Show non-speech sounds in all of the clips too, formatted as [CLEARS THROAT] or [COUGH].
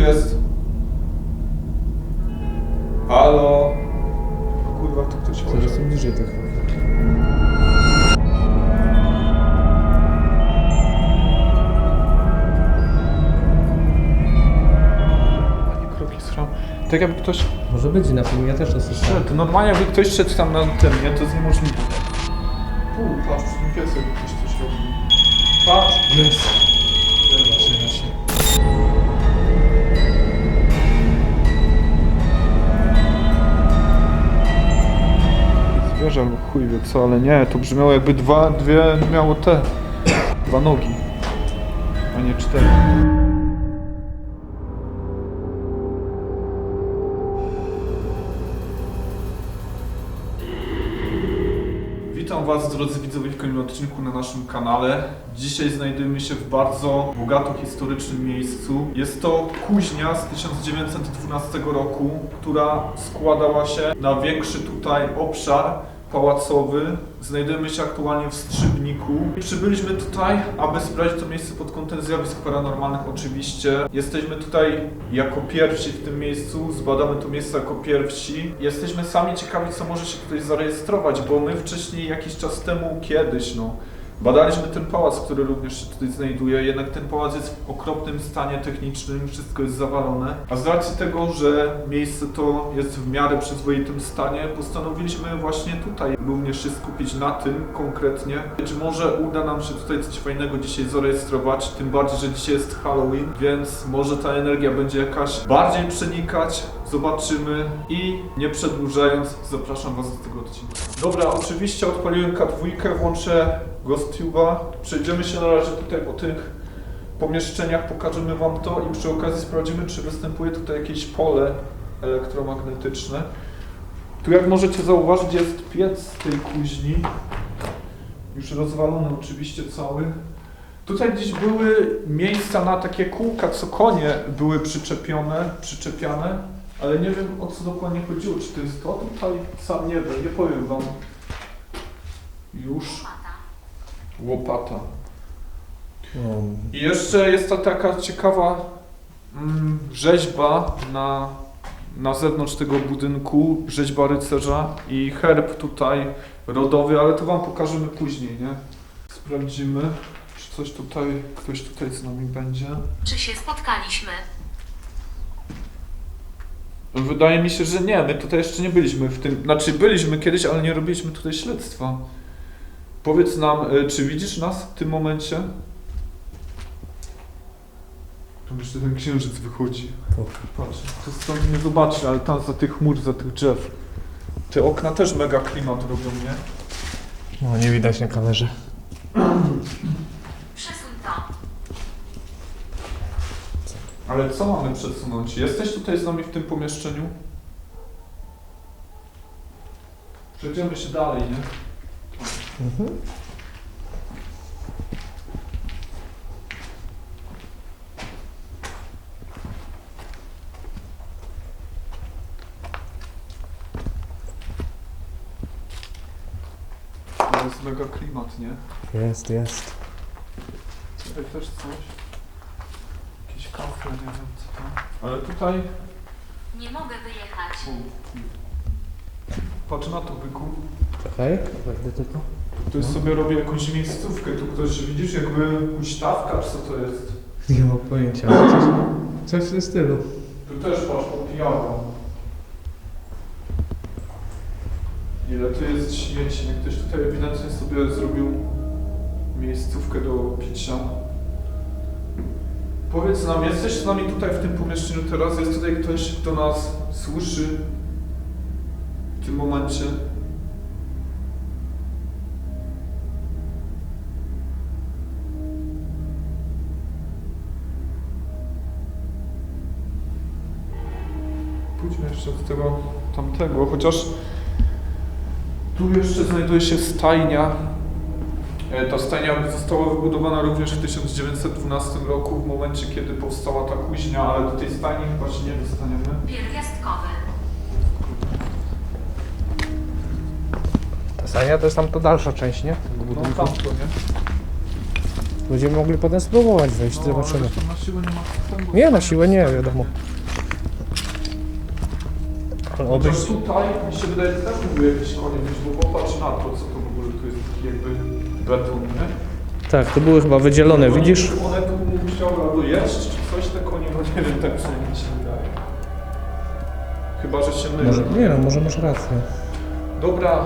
jest? Halo? Kurwa, tu ktoś chodzi. Zaraz są bliżej tych. Panie kroki sram. Tak jakby ktoś Może być na filmie, ja też to słyszałem. szedł. Normalnie jakby ktoś szedł tam na tym, nie? To jest niemożliwe. Pół, patrz, tym piesek ktoś coś robi. Patrz! Jest. Zwierzę albo chuj wie co, ale nie, to brzmiało jakby dwa, dwie miało te, dwa nogi, a nie cztery. Witam Was drodzy widzowie w kolejnym odcinku na naszym kanale. Dzisiaj znajdujemy się w bardzo bogato historycznym miejscu. Jest to kuźnia z 1912 roku, która składała się na większy tutaj obszar pałacowy. Znajdujemy się aktualnie w Strzybniku. Przybyliśmy tutaj, aby sprawdzić to miejsce pod kątem zjawisk paranormalnych oczywiście. Jesteśmy tutaj jako pierwsi w tym miejscu, zbadamy to miejsce jako pierwsi. Jesteśmy sami ciekawi, co może się tutaj zarejestrować, bo my wcześniej jakiś czas temu, kiedyś no, Badaliśmy ten pałac, który również się tutaj znajduje, jednak ten pałac jest w okropnym stanie technicznym, wszystko jest zawalone. A z racji tego, że miejsce to jest w miarę przyzwoitym stanie, postanowiliśmy właśnie tutaj również się skupić na tym konkretnie. Czy może uda nam się tutaj coś fajnego dzisiaj zarejestrować, tym bardziej, że dzisiaj jest Halloween, więc może ta energia będzie jakaś bardziej przenikać, zobaczymy i nie przedłużając, zapraszam Was do tego odcinka. Dobra, oczywiście odpaliłem K2, włączę GhostTube'a, przejdziemy się na razie tutaj po tych pomieszczeniach, pokażemy Wam to i przy okazji sprawdzimy, czy występuje tutaj jakieś pole elektromagnetyczne. Tu jak możecie zauważyć jest piec tej kuźni, już rozwalony oczywiście cały. Tutaj gdzieś były miejsca na takie kółka, co konie były przyczepione, przyczepiane, ale nie wiem o co dokładnie chodziło. Czy to jest to? Tutaj sam nie wiem, nie powiem wam. Już. Łopata. No, I jeszcze jest ta taka ciekawa mm, rzeźba na, na zewnątrz tego budynku, rzeźba rycerza i herb tutaj rodowy, ale to wam pokażemy później, nie? Sprawdzimy, czy coś tutaj, ktoś tutaj z nami będzie. Czy się spotkaliśmy? Wydaje mi się, że nie. My tutaj jeszcze nie byliśmy w tym. Znaczy, byliśmy kiedyś, ale nie robiliśmy tutaj śledztwa. Powiedz nam, y, czy widzisz nas w tym momencie? Tam jeszcze ten księżyc wychodzi. Patrz, to stąd nie zobaczy, ale tam za tych chmur, za tych drzew. Te okna też mega klimat robią, nie? no nie widać na kamerze. Przesuń to. Ale co mamy przesunąć? Jesteś tutaj z nami w tym pomieszczeniu? Przejdziemy się dalej, nie? Mhm. To jest mega klimat, nie? Jest, jest. Tutaj też coś. Jakieś kafle, nie wiem co to. Ale tutaj... Nie mogę wyjechać. Patrz na to, byku. Czekaj, wejdę tylko. Ktoś sobie robi jakąś miejscówkę. Tu ktoś, widzisz, jakby huśtawka, czy co to jest? Nie mam pojęcia. ale Coś, coś w tym stylu. Tu też patrz, popijało. Ile tu jest śmieci. Nie? Ktoś tutaj ewidentnie sobie zrobił miejscówkę do picia. Powiedz nam, jesteś z nami tutaj w tym pomieszczeniu teraz? Jest tutaj ktoś, kto nas słyszy w tym momencie? Pójdźmy jeszcze do tego tamtego, chociaż tu jeszcze znajduje się stajnia. E, Ta stajnia została wybudowana również w 1912 roku, w momencie kiedy powstała ta kuźnia, ale do tej stajni chyba się nie dostaniemy. Pierwiastkowy. Ta sania to jest tam to dalsza część, nie? No tamto, nie? Będziemy mogli potem spróbować wejść, No, zobaczymy. na siłę nie ma Nie, na siłę nie, wiadomo. Ale Chociaż obejść... tutaj mi się wydaje, że też mógłby jakieś konie być, bo popatrz na to, co to w ogóle tu jest taki jakby beton, nie? Tak, to były chyba wydzielone, One- widzisz? One tu musiały albo jeść, czy coś te konie, bo nie wiem, tak przynajmniej mi się wydaje. Chyba, że się mylę. Może, nie no, może masz rację. Dobra.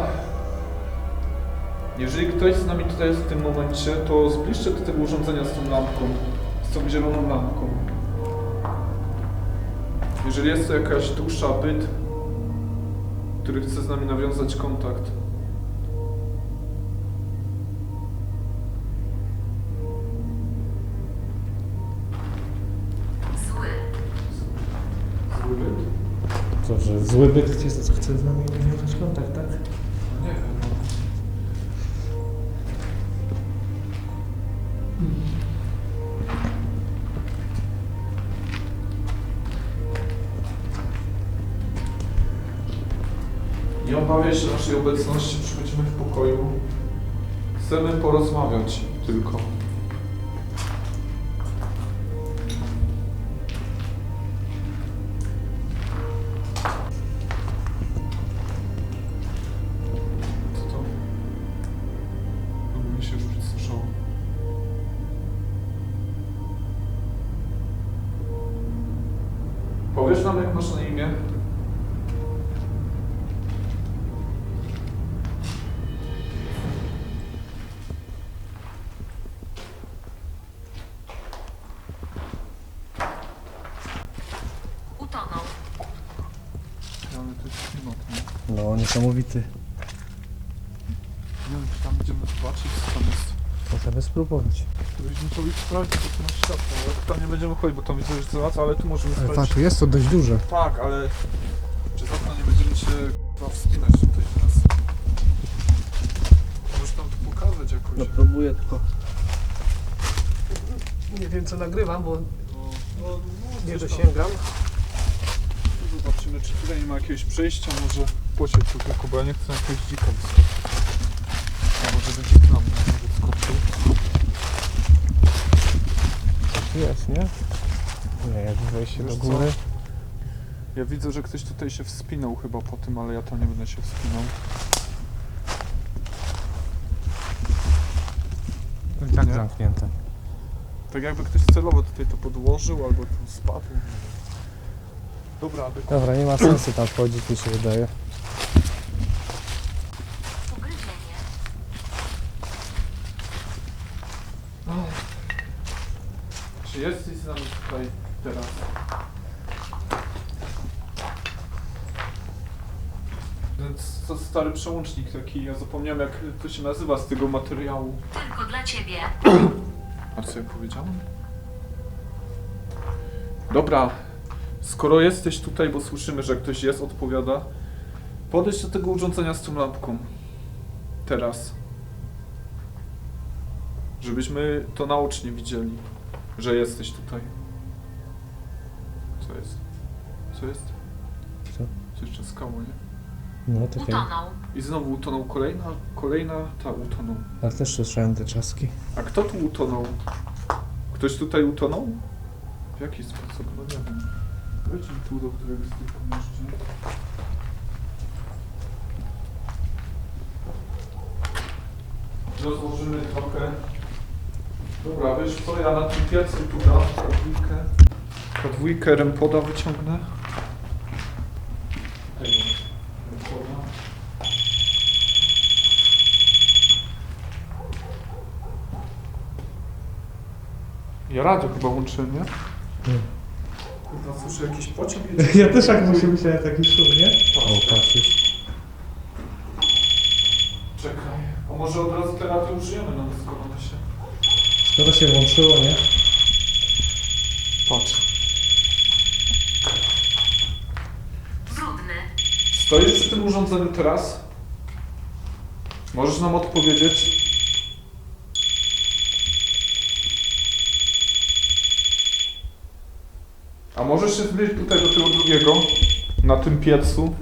Jeżeli ktoś z nami tutaj jest w tym momencie, to zbliżcie do tego urządzenia z tą lampką, z tą zieloną lampką. Jeżeli jest to jakaś dusza, byt, który chce z nami nawiązać kontakt. Zły. Zły byt? Co, że zły byt chce, chce z nami nawiązać kontakt, tak? Naszej obecności, przychodzimy w pokoju. Chcemy porozmawiać tylko. Powiesz nam, jak masz na imię? Niesamowity. Nie wiem, czy tam będziemy zobaczyć, co tam jest. Możemy spróbować. Byśmy to już sprawdzić, co tu światło, ale tam nie będziemy chodzić, bo tam widzę, że zaraz, ale tu możemy Ale sprawdzić. patrz, jest to dość duże. Tak, ale przez okno nie będziemy się chyba wspinać tutaj teraz. Możesz tam to pokazać jakoś. No próbuję tylko... Nie wiem co nagrywam, bo No, no, no, nie coś tam. dosięgam. Zobaczymy, czy tutaj nie ma jakiegoś przejścia, może posiedź tu tylko, bo ja nie chcę na jakiegoś dzika wyskoczyć. A może by dzik na mnie nawet skoczył. Jest, nie? Nie, jak wejście Wiesz do co? góry. Ja widzę, że ktoś tutaj się wspinał chyba po tym, ale ja tam nie będę się wspinał. I tak Nie? zamknięte. Tak jakby ktoś celowo tutaj to podłożył, albo tu spadł. nie wiem. Dobra, aby... Dobra, nie ma sensu tam wchodzić, mi się wydaje. Ugryzienie. Czy jesteś z nami tutaj teraz? Więc to stary przełącznik taki, ja zapomniałem jak to się nazywa z tego materiału. Tylko dla ciebie. A co ja powiedziałem? Dobra, skoro jesteś tutaj, bo słyszymy, że ktoś jest, odpowiada, podejdź do tego urządzenia z tą lampką. Teraz. Żebyśmy to naocznie widzieli, że jesteś tutaj. Co jest? Co jest? Co? Co jeszcze skało, nie? No. Utonął. I znowu utonął kolejna, kolejna, ta utonął. Ale też słyszałem te czaski. A kto tu utonął? Ktoś tutaj utonął? W jaki sposób? No nie wiem. Wejdźmy tu do któregoś z tych pomieszczeń. Rozłożymy trochę. Dobra, wiesz co, ja na tym piecu tu dam podwójkę. Podwójkę rempoda wyciągnę. Ja radio chyba łączyłem, nie? Kurwa, słyszę jakiś pociąg jedzie. [LAUGHS] Ja też jak muszę myśleć taki szum, nie? O, patrz już. Czekaj. A może od razu te radio użyjemy na dyskowanie się? Skoro się włączyło, nie? Patrz. Brudny. Stoisz przy tym urządzeniu teraz? Możesz nam odpowiedzieć? A możesz się zbliżyć tutaj do tego drugiego, na tym piecu?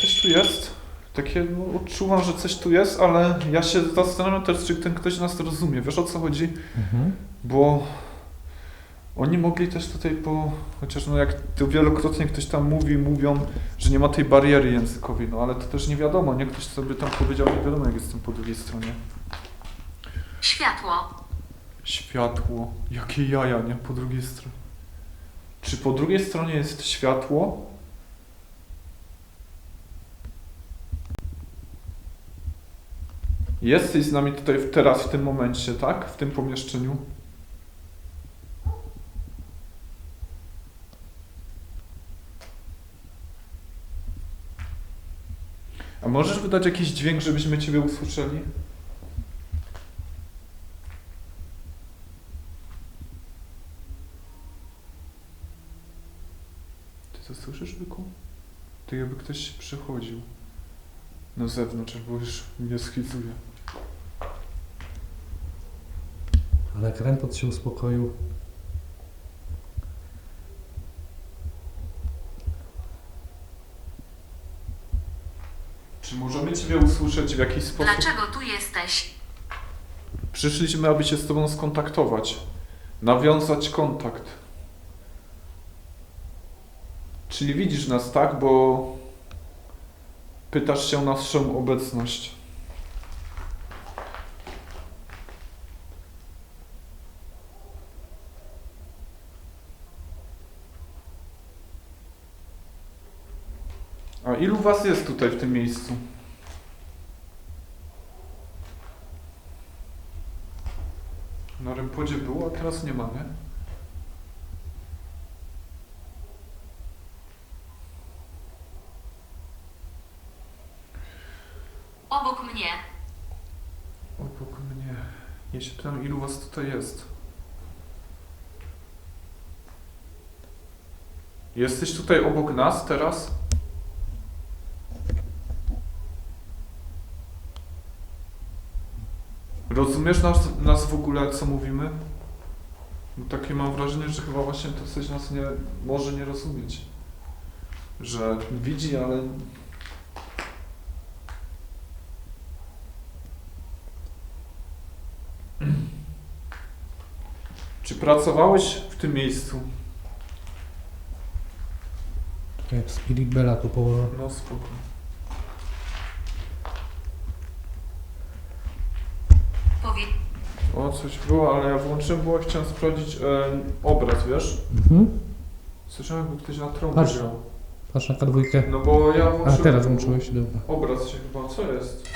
Coś tu jest. Takie no, odczuwam, że coś tu jest, ale ja się zastanawiam też, czy ten ktoś nas rozumie. Wiesz o co chodzi? Mhm. Bo oni mogli też tutaj po... Chociaż no jak to wielokrotnie ktoś tam mówi, mówią, że nie ma tej bariery językowej, no ale to też nie wiadomo, nie? Ktoś sobie tam powiedział, nie wiadomo jak jestem po drugiej stronie. Światło. Światło. Jakie jaja, nie? Po drugiej stronie. Czy po drugiej stronie jest światło? Jesteś z nami tutaj teraz, w tym momencie, tak? W tym pomieszczeniu. A możesz wydać jakiś dźwięk, żebyśmy Ciebie usłyszeli? Ty to słyszysz, Byku? To jakby ktoś przychodził na zewnątrz, albo już mnie schizuje. Ale krępot się uspokoił. Czy możemy Ciebie usłyszeć w jakiś sposób? Dlaczego tu jesteś? Przyszliśmy, aby się z Tobą skontaktować. Nawiązać kontakt. Czyli widzisz nas, tak? Bo pytasz się o naszą obecność. A ilu Was jest tutaj w tym miejscu? Na Rympodzie było, a teraz nie ma, nie? Obok mnie. Obok mnie. Ja się pytam, ilu was tutaj jest? Jesteś tutaj obok nas teraz? Rozumiesz nas, nas w ogóle, co mówimy? Takie mam wrażenie, że chyba właśnie to coś nas nie może nie rozumieć. Że widzi, ale [CLEARS THROAT] Czy pracowałeś w tym miejscu? Tak jak Spirit Bella tu położył. No spoko. O, coś było, ale ja włączyłem, bo chciałem sprawdzić e, obraz, wiesz? Mhm. Słyszałem, jakby ktoś na trąbie Patrz. grał. Patrz na kadwójkę. No bo ja A włączyłem... teraz włączyłeś, dobra. Obraz się chyba, co jest?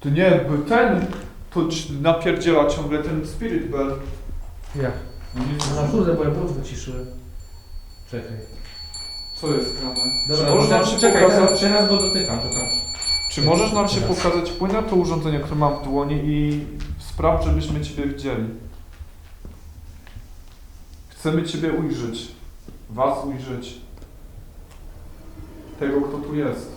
To nie, bo ten, to ci napierdziela ciągle ten Spirit Bell. Jak? Na kurde, bo ja było wyciszyłem. Czekaj. Co jest grane? Dobra, czy możesz nam się czekaj, pokazać, teraz, teraz go dotykam, to tam. Czy możesz nam się Teraz. pokazać, płyn na to urządzenie, które mam w dłoni i spraw, żebyśmy Ciebie widzieli. Chcemy Ciebie ujrzeć. Was ujrzeć. Tego, kto tu jest.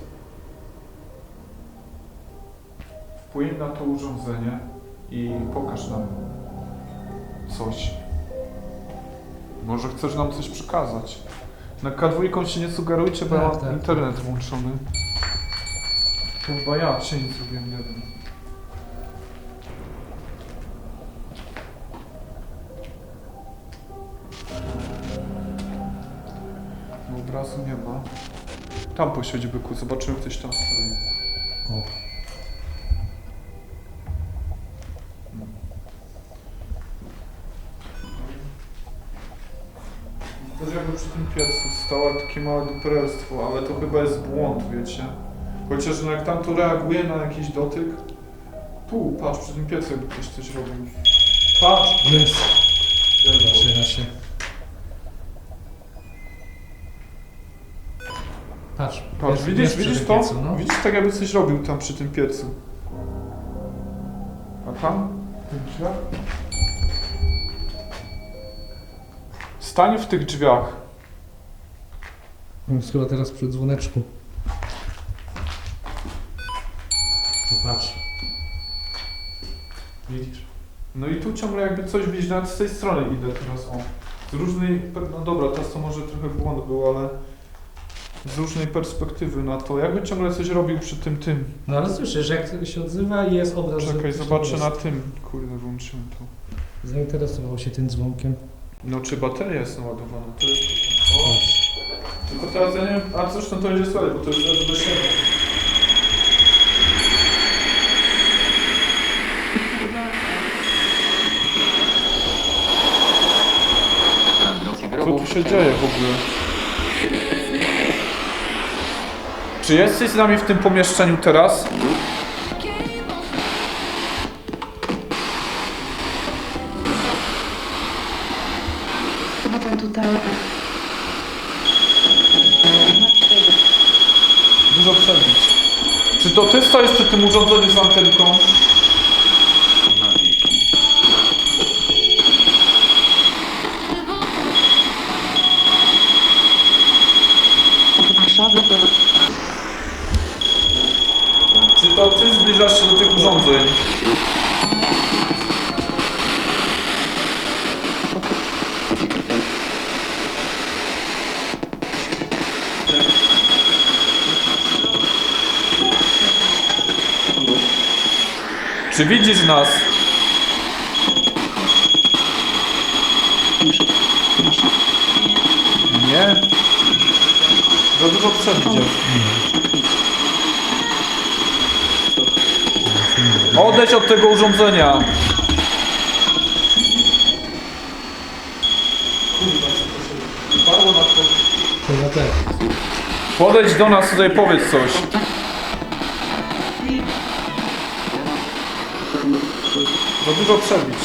Wpłyń na to urządzenie i pokaż nam coś. Może chcesz nam coś przekazać. Na K2 się nie sugerujcie, bo ja Tak, mam tak. internet włączony. Chyba ja cień zrobiłem, wiem. No obrazu nie ma. Tam poświeć byku, zobaczymy ktoś tam stoi. O. To jakby przy tym piecu stało takie małe duperelstwo, ale to chyba jest błąd, wiecie. Chociaż no jak tam to reaguje na jakiś dotyk. Tu, patrz, przy tym piecu ktoś coś robił. Patrz! Jest. Zaczyna się. Patrz. Patrz, jest- widzisz, jest przy widzisz tym to? piecu, no. Widzisz tak jakby coś robił tam przy tym piecu. A tam? W tych drzwiach? Stań w tych drzwiach. Jest chyba teraz przy dzwoneczku. Patrz. Widzisz? No i tu ciągle jakby coś widzisz, nawet z tej strony idę teraz, o. Z różnej, no dobra, teraz to może trochę błąd był, ale z różnej perspektywy na to. Jakby ciągle coś robił przy tym tym. No ale słyszysz, jak się odzywa i jest obraz. Czekaj, zobaczę jest. na tym. Kurde, włączyłem to. Zainteresował się tym dzwonkiem. No czy bateria jest naładowana? To jest... O. Tylko teraz ja nie wiem, a zresztą to będzie słabe, bo to jest do siebie. Co tu się dzieje w ogóle? Czy jesteś z nami w tym pomieszczeniu teraz? Tam tutaj. Dużo przebić. Czy to ty stoisz przy tym urządzeniu z antenką? Warszawy. Czy to ty zbliżasz się do tych urządzeń? Czy widzisz nas? Nie. Za dużo przebicia. Odejdź od tego urządzenia. Podejdź do nas tutaj, powiedz coś. Dużo przebić.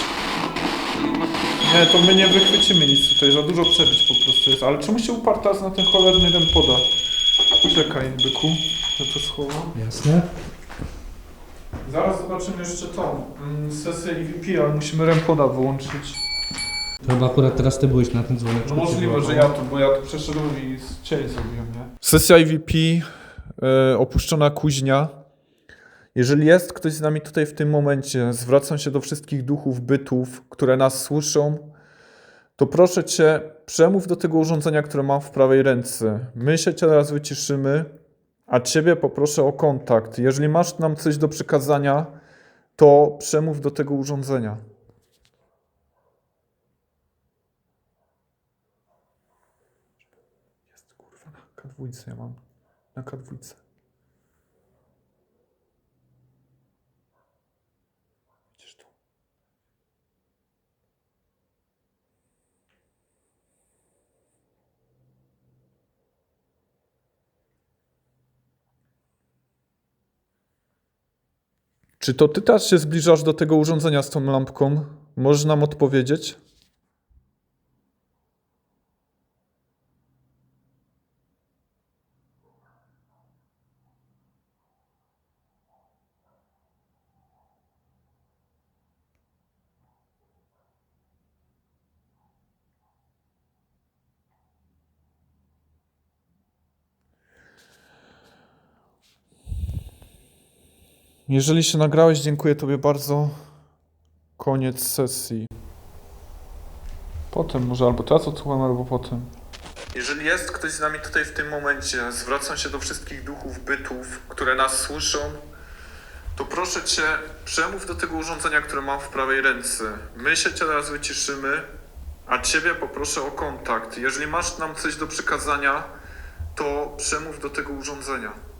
Nie, to my nie wychwycimy nic tutaj, za dużo przebić po prostu jest. Ale czemu się uparł teraz na ten cholerny rem poda? Czekaj, byku, ja to schowam. Jasne. Zaraz zobaczymy jeszcze tą mm, sesję EVP, ale musimy rem poda wyłączyć. Chyba akurat teraz ty byłeś na tym dzwoneczku. No możliwe, że ja tu, bo ja tu przeszedłem i z cień zrobiłem, nie? Sesja EVP, e, opuszczona kuźnia. Jeżeli jest ktoś z nami tutaj w tym momencie, zwracam się do wszystkich duchów, bytów, które nas słyszą, to proszę Cię, przemów do tego urządzenia, które mam w prawej ręce. My się teraz wyciszymy, a Ciebie poproszę o kontakt. Jeżeli masz nam coś do przekazania, to przemów do tego urządzenia. Jest kurwa na K2 ja mam. Na K2. Widzisz tu? Czy to ty teraz się zbliżasz do tego urządzenia z tą lampką? Możesz nam odpowiedzieć? Jeżeli się nagrałeś, dziękuję Tobie bardzo. Koniec sesji. Potem może, albo teraz odsłucham, albo potem. Jeżeli jest ktoś z nami tutaj w tym momencie, zwracam się do wszystkich duchów, bytów, które nas słyszą, to proszę Cię, przemów do tego urządzenia, które mam w prawej ręce. My się teraz wyciszymy, a Ciebie poproszę o kontakt. Jeżeli masz nam coś do przekazania, to przemów do tego urządzenia.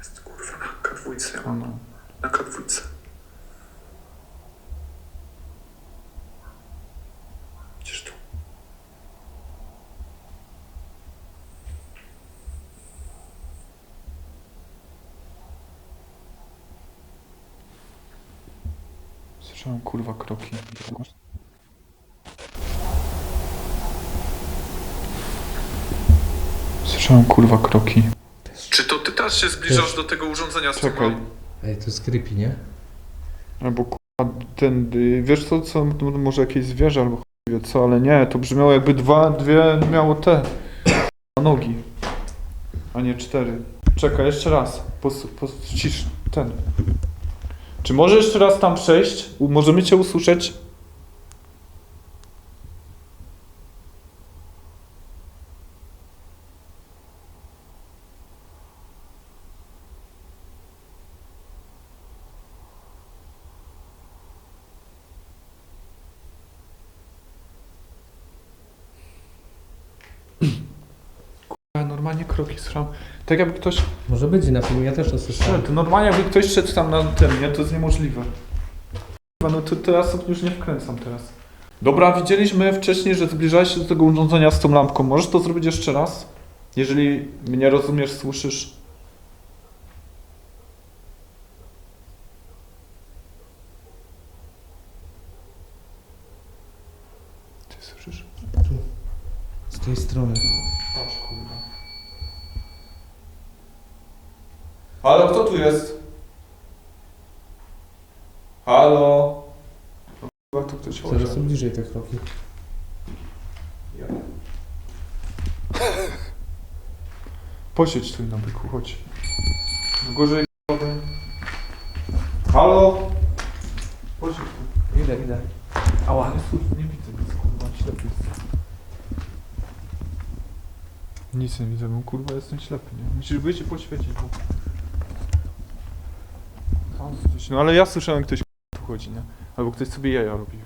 Jest kurwa na K2 ja mam. Na K2. Gdzież? Słyszałem kurwa kroki. Słyszałem kurwa kroki. Teraz się zbliżasz do tego urządzenia z Czekaj. Ej, to jest creepy, nie? Albo kurwa ten, y, wiesz co, co, to może jakieś zwierzę albo chuj wie co, ale nie, to brzmiało jakby dwa, dwie miało te nogi, a nie cztery. Czekaj, jeszcze raz, pos, pos, cisz, ten. Czy możesz jeszcze raz tam przejść? U- Możemy cię usłyszeć? Kurwa, normalnie kroki słyszałem. Tak jakby ktoś Może być na filmie, ja też to słyszałem. szedł. Normalnie jakby ktoś szedł tam na ten, nie? To jest niemożliwe. Kurwa, no to teraz już nie wkręcam teraz. Dobra, widzieliśmy wcześniej, że zbliżałeś się do tego urządzenia z tą lampką. Możesz to zrobić jeszcze raz? Jeżeli mnie rozumiesz, słyszysz. Ty słyszysz? Z tej strony. Patrz, kurwa. Halo, kto tu jest? Halo? No, Coraz są bliżej te kroki. [LAUGHS] Posiedź tu na byku, chodź. No gorzej Halo? Posiedź tu. Idę, idę. Ała. Nie, widzę nic, kurwa, ślepy jest. Nic nie widzę, bo kurwa jestem ślepy, nie? Musisz wyjść i poświecić, bo... Tam coś- No ale ja słyszałem, ktoś tu chodzi, nie? Albo ktoś sobie jaja robi.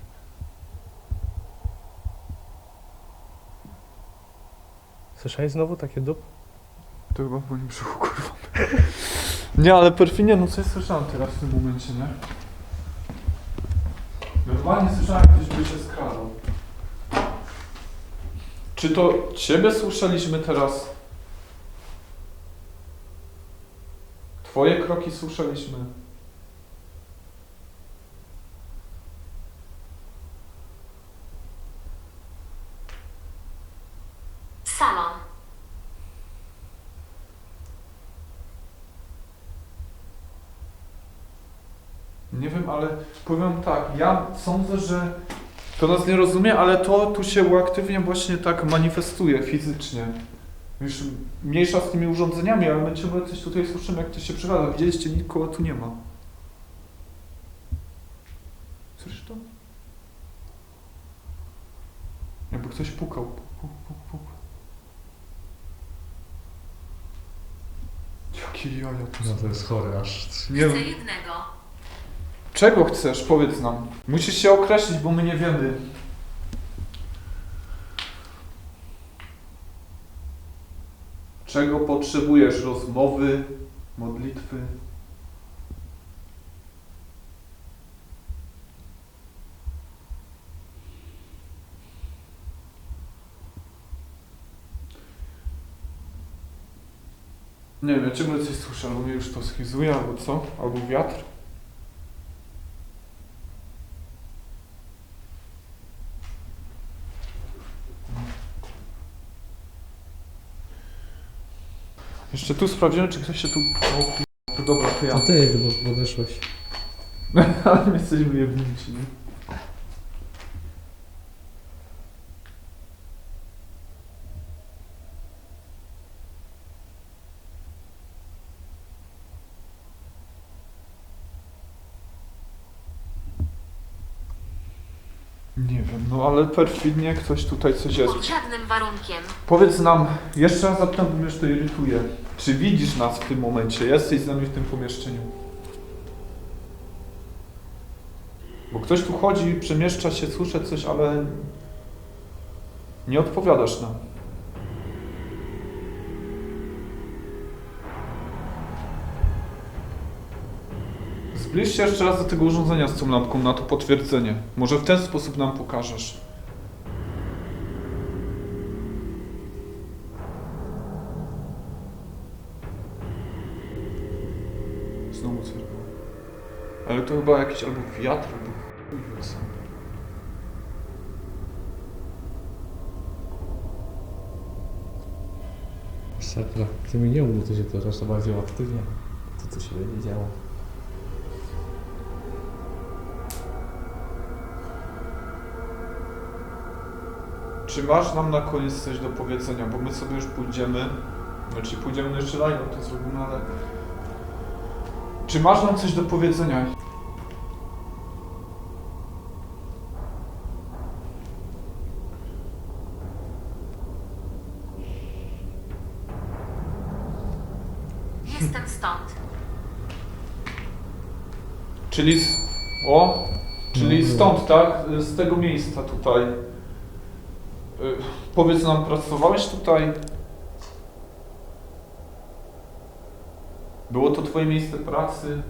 Słyszałeś znowu takie dup? To chyba w moim brzuchu, kurwa. Nie, ale perfidnie, no coś słyszałem teraz w tym momencie, nie? Normalnie słyszałem, ktoś by się skradał. Czy to ciebie słyszeliśmy teraz? Twoje kroki słyszeliśmy. Wiem, ale powiem tak, ja sądzę, że to nas nie rozumie, ale to tu się uaktywnia właśnie tak manifestuje fizycznie. Już mniejsza z tymi urządzeniami, ale my ciągle coś tutaj słyszymy, jak ktoś się przechadza. Widzieliście, nikogo tu nie ma. Słyszysz to? Jakby ktoś pukał. Puk, puk, puk. Jakie jaja tu są. No to jest chore aż. Nie Chcę jednego. Czego chcesz? Powiedz nam. Musisz się określić, bo my nie wiemy. Czego potrzebujesz? Rozmowy, modlitwy? Nie wiem, ja ciągle coś słyszę, albo mnie już to schizuje, albo co? Albo wiatr. Jeszcze tu sprawdzimy, czy ktoś się tu... O, dobra, to ja. To ty, bo podeszłeś. [LAUGHS] Ale my jesteśmy jebnięci, nie? Nie wiem, no ale perfidnie ktoś tutaj coś jest. Pod żadnym warunkiem. Powiedz nam, jeszcze raz zapytam, bo mnie już to irytuje. Czy widzisz nas w tym momencie? Jesteś z nami w tym pomieszczeniu? Bo ktoś tu chodzi, przemieszcza się, słyszę coś, ale nie odpowiadasz nam. Zbliż się jeszcze raz do tego urządzenia z tą lampką na to potwierdzenie. Może w ten sposób nam pokażesz. To chyba jakiś albo wiatr, albo chuj wie co. Sakra. Ty mi nie mów, to się to jeszcze bardziej aktywnie. To co się będzie działo. Czy masz nam na koniec coś do powiedzenia? Bo my sobie już pójdziemy. Znaczy pójdziemy no jeszcze live, to zrobimy, ale... Czy masz nam coś do powiedzenia? Jestem stąd. Czyli z... O! Czyli No, stąd, tak? Z tego miejsca tutaj. Y, powiedz nam, pracowałeś tutaj? Było to twoje miejsce pracy?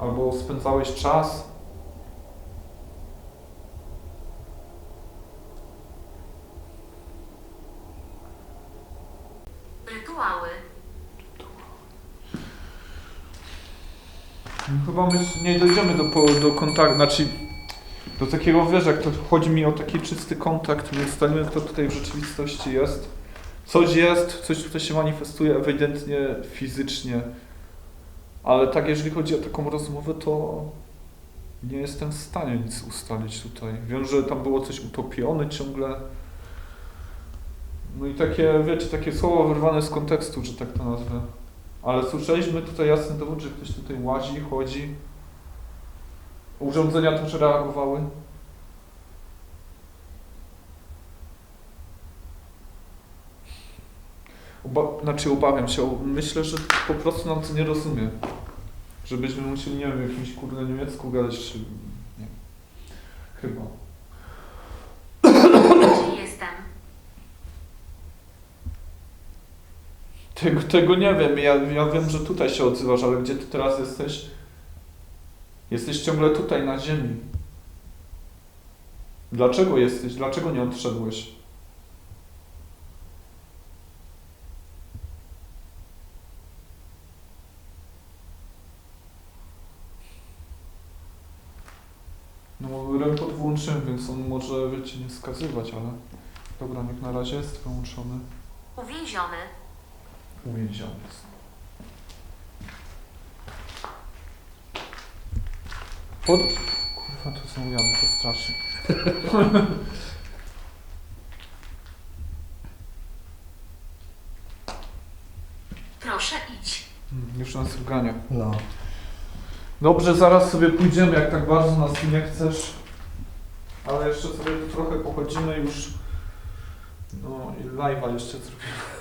Albo spędzałeś czas? Rytuały. Chyba my nie dojdziemy do, po- do kontaktu, znaczy do takiego, wiesz, jak to chodzi mi o taki czysty kontakt, my ustalimy, kto tutaj w rzeczywistości jest. Coś jest, coś tutaj się manifestuje ewidentnie fizycznie, ale tak jeżeli chodzi o taką rozmowę, to nie jestem w stanie nic ustalić tutaj. Wiem, że tam było coś utopione ciągle. No i takie, wiecie, takie słowa wyrwane z kontekstu, że tak to nazwę. Ale słyszeliśmy tutaj jasny dowód, że ktoś tutaj łazi, chodzi. Urządzenia też reagowały. Oba, znaczy obawiam się, myślę, że po prostu nam to nie rozumie. Żebyśmy musieli, nie wiem, w jakimś kurde niemiecku gadać, czy... nie Chyba. Gdzie jestem? Tego, tego nie wiem, ja, ja wiem, że tutaj się odzywasz, ale gdzie ty teraz jesteś? Jesteś ciągle tutaj, na ziemi. Dlaczego jesteś? Dlaczego nie odszedłeś? No, rękot włączyłem, więc on może, wiecie, nie wskazywać, ale... Dobra, niech na razie jest wyłączony. Uwięziony. Uwięziony jest. Pod... Kurwa, to są jamy, to strasznie. Proszę idź. Mm, Już nas wgania. No. Dobrze, zaraz sobie pójdziemy, jak tak bardzo nas nie chcesz. Ale jeszcze sobie tu trochę pochodzimy już. No i live'a jeszcze zrobimy.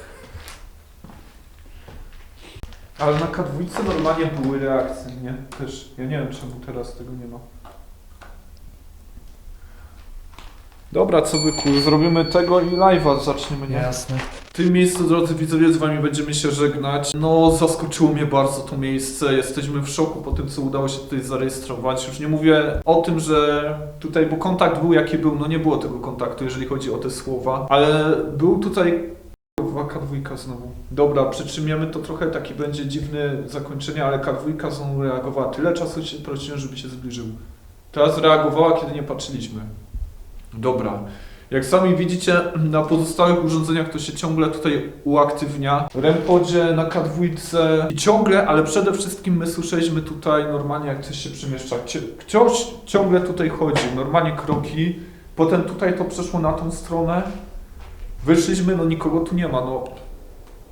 Ale na K2 normalnie były reakcje, nie? Też. Ja nie wiem czemu teraz tego nie ma. Dobra, co byku, zrobimy tego i live'a zaczniemy, nie? Jasne. W tym miejscu, drodzy widzowie, z wami będziemy się żegnać. No, zaskoczyło mnie bardzo to miejsce. Jesteśmy w szoku po tym, co udało się tutaj zarejestrować. Już nie mówię o tym, że tutaj, bo kontakt był jaki był, no nie było tego kontaktu, jeżeli chodzi o te słowa, ale był tutaj Kurwa, K2 znowu. Dobra, przytrzymiemy to trochę, taki będzie dziwny zakończenie, ale K2 znowu reagowała. Tyle czasu się prosiłem, żeby się zbliżył. Teraz reagowała, kiedy nie patrzyliśmy. Dobra. Jak sami widzicie, na pozostałych urządzeniach to się ciągle tutaj uaktywnia. W Rempodzie, na K2 i ciągle, ale przede wszystkim my słyszeliśmy tutaj normalnie jak coś się przemieszcza. Ktoś ciągle tutaj chodzi, normalnie kroki. Potem tutaj to przeszło na tą stronę. Wyszliśmy, no nikogo tu nie ma, no.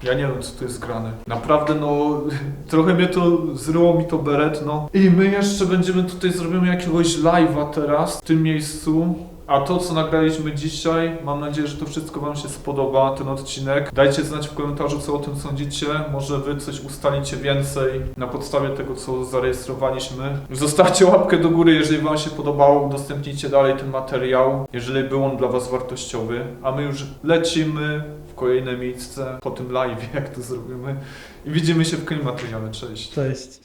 Ja nie wiem, co tu jest grane. Naprawdę, no, [LAUGHS] trochę mnie to zryło mi to beret, no. I my jeszcze będziemy tutaj, zrobimy jakiegoś live'a teraz w tym miejscu. A to, co nagraliśmy dzisiaj, mam nadzieję, że to wszystko Wam się spodoba, ten odcinek. Dajcie znać w komentarzu, co o tym sądzicie. Może Wy coś ustalicie więcej na podstawie tego, co zarejestrowaliśmy. Zostawcie łapkę do góry, jeżeli Wam się podobało. Udostępnijcie dalej ten materiał, jeżeli był on dla Was wartościowy. A my już lecimy w kolejne miejsce po tym live, [LAUGHS] jak to zrobimy. I widzimy się w kolejnym materiale. Cześć. Cześć.